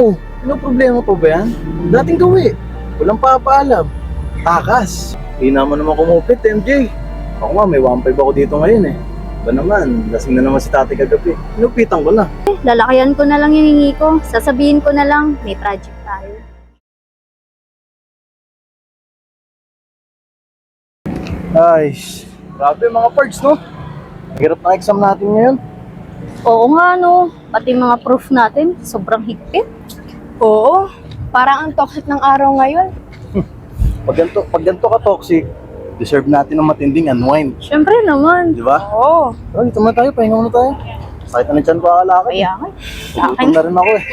Oh, ano problema pa ba yan? Dating gawi. Walang papaalam. Takas. Hindi naman naman kumupit, MJ. Ako nga, may 1.5 ako dito ngayon eh. Ba naman, lasing na naman si tatay kagabi. Inupitan ko na. Lalakayan ko na lang yung hingi ko. Sasabihin ko na lang, may project tayo. Ay, grabe mga parts, no? Hirap na exam natin ngayon. Oo nga no, pati mga proof natin, sobrang higpit. Oo, parang ang toxic ng araw ngayon. Pag ganito, pag ganito ka toxic, deserve natin ng matinding unwind. Siyempre naman. Di ba? Oo. Oh, dito muna tayo, pahinga muna tayo. Sakit na ng tiyan ko. Kaya nga. Sa akin. Gutom na rin ako eh.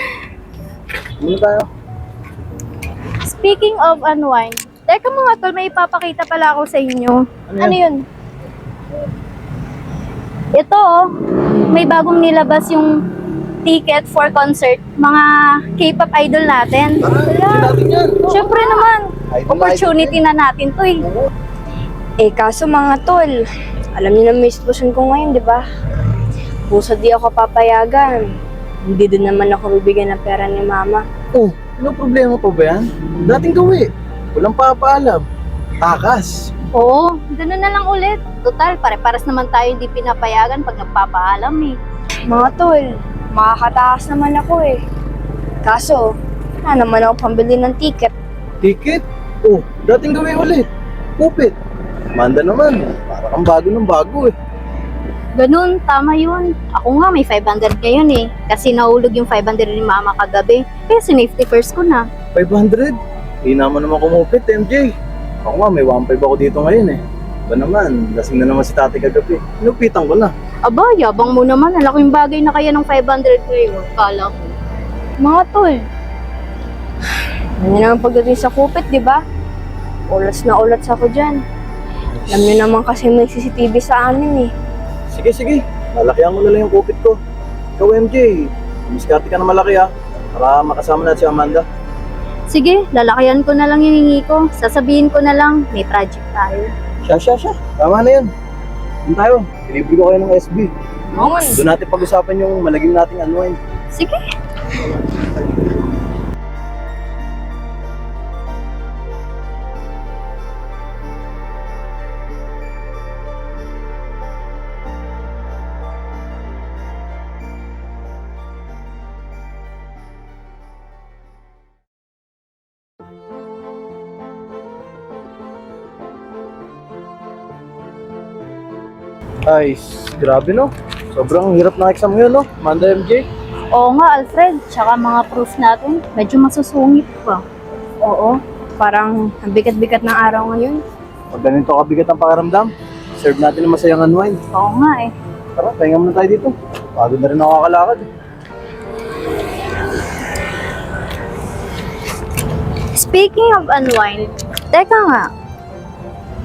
Muna tayo. Speaking of unwind, teka mga tol, may ipapakita pala ako sa inyo. Ano Ano yun? Ito oh, may bagong nilabas yung ticket for concert, mga K-pop idol natin. Siyempre naman, opportunity na natin to eh. Eh kaso mga tol, alam niyo na may sitwasyon ko ngayon, di ba? Pusa di ako papayagan. Hindi din naman ako bibigyan ng pera ni mama. Oh, ano problema pa ba yan? Dating gawi. Walang papaalam. Takas. Oo, ganun na lang ulit. Total, pare-paras naman tayo hindi pinapayagan pag nagpapaalam eh. Mga tol, makakataas naman ako eh. Kaso, wala naman ako pambili ng ticket. Ticket? Oh, dating gawi ulit. Kupit. Manda naman. Para kang bago ng bago eh. Ganun, tama yun. Ako nga may 500 ngayon eh. Kasi nahulog yung 500 ni mama kagabi. Kaya sinafety first ko na. 500? Hindi naman naman kumupit, MJ. Ako nga, may 1.5 ako dito ngayon eh. Ba naman, lasing na naman si tatay kagabi. Inupitan ko na. Aba, yabang mo naman. Alaking bagay na kaya ng 500 ngayon. Kala ko. Mga tol, ano naman pagdating sa kupit, di ba? Ulas na ulat ako dyan. Alam niyo naman kasi may CCTV sa amin eh. Sige, sige. Lalakihan ko na lang yung kupit ko. Ikaw, MJ. Miskarte ka na malaki ah. Para makasama natin si Amanda. Sige, lalakayan ko na lang yung hingi ko. Sasabihin ko na lang, may project tayo. Siya, siya, siya. Tama na yan. Doon tayo. Delivery ko kayo ng SB. Oo nga. Doon natin pag-usapan yung malagim nating unwind. Sige. Ay, grabe no. Sobrang hirap ng exam ngayon no. Amanda MJ. Oo nga, Alfred. Tsaka mga proof natin, medyo masusungit pa. Oo. Parang ang bigat-bigat ng araw ngayon. Pag ganito kabigat ang pakiramdam, serve natin ng masayang unwind. Oo nga eh. Tara, pahinga muna tayo dito. Pagod na rin ako kakalakad. eh. Speaking of unwind, teka nga,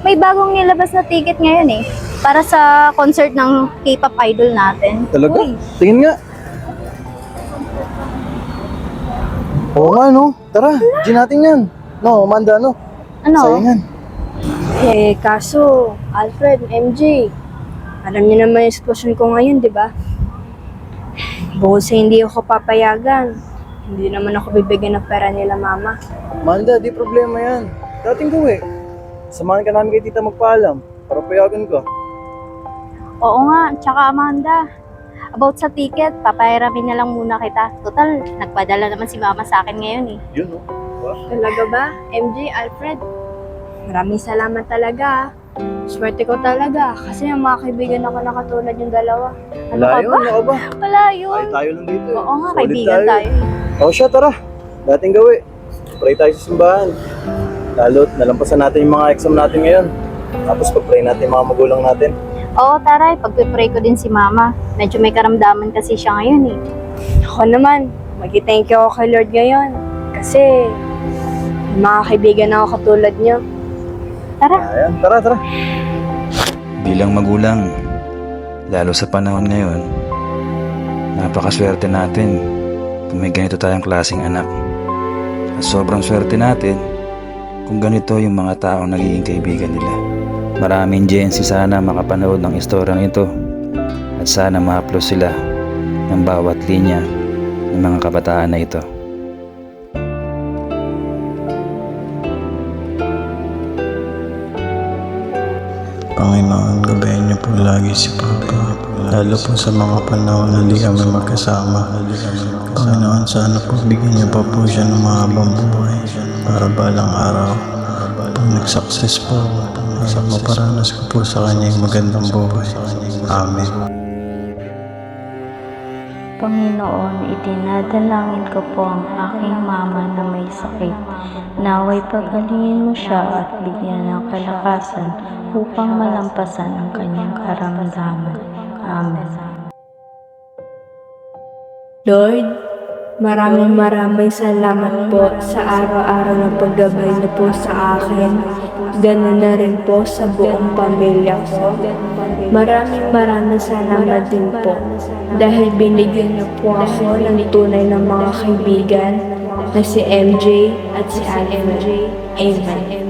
may bagong nilabas na ticket ngayon eh. Para sa concert ng K-pop idol natin. Talaga? Uy, Tingin nga. Oo nga no. Tara, G natin yan. No, Amanda no. ano? Sayangan. Eh, kaso, Alfred, MJ, alam niyo naman yung sitwasyon ko ngayon, di ba? Bukod sa hindi ako papayagan, hindi naman ako bibigyan ng pera nila mama. Amanda, di problema yan. Dating gawi. Samahan ka namin kay tita magpaalam. Para payagan ka. Oo nga, tsaka Amanda. About sa ticket, papayaramin na lang muna kita. Total, nagpadala naman si mama sa akin ngayon eh. Yun no. Talaga ba? MJ, Alfred? Maraming salamat talaga. Swerte ko talaga kasi yung mga kaibigan ako na katulad yung dalawa. Ano Wala ka yun, ba? ano ka ba? Wala Tayo, yun. tayo lang dito. eh. Oo nga, Solid kaibigan tayo. eh. O siya, tara. Dating gawi. Pray tayo sa simbahan. Lalo't nalampasan natin yung mga exam natin ngayon. Tapos pag-pray natin yung mga magulang natin. Oo, taray, pagpipray ko din si mama. Medyo may karamdaman kasi siya ngayon eh. Ako naman, mag-thank you ako kay Lord ngayon. Kasi, may mga kaibigan ako katulad niyo. Tara. Ayan, tara, tara. Bilang magulang, lalo sa panahon ngayon, napakaswerte natin kung may ganito tayong klaseng anak. At sobrang swerte natin kung ganito yung mga taong nagiging kaibigan nila. Maraming GNC sana makapanood ng istorya nito at sana ma-upload sila ng bawat linya ng mga kabataan na ito. Panginoon, gabayan niyo po lagi si Papa, lalo po sa mga panahon na hindi kami magkasama. Panginoon, sana po bigyan niyo pa po siya ng mahabang buhay para balang araw. Pag nag-success po para maparanas ko po sa kanya yung magandang buhay. Amen. Panginoon, itinadalangin ko po ang aking mama na may sakit. Naway pagalingin mo siya at bigyan ng kalakasan upang malampasan ang kanyang karamdaman. Amen. Lord, maraming maraming salamat po sa araw-araw na paggabay niyo po sa akin. Ganun na rin po sa buong pamilya ko. Maraming maraming salamat din po dahil binigyan niyo po ako ng tunay ng mga kaibigan na si MJ at si Alfred. Amen.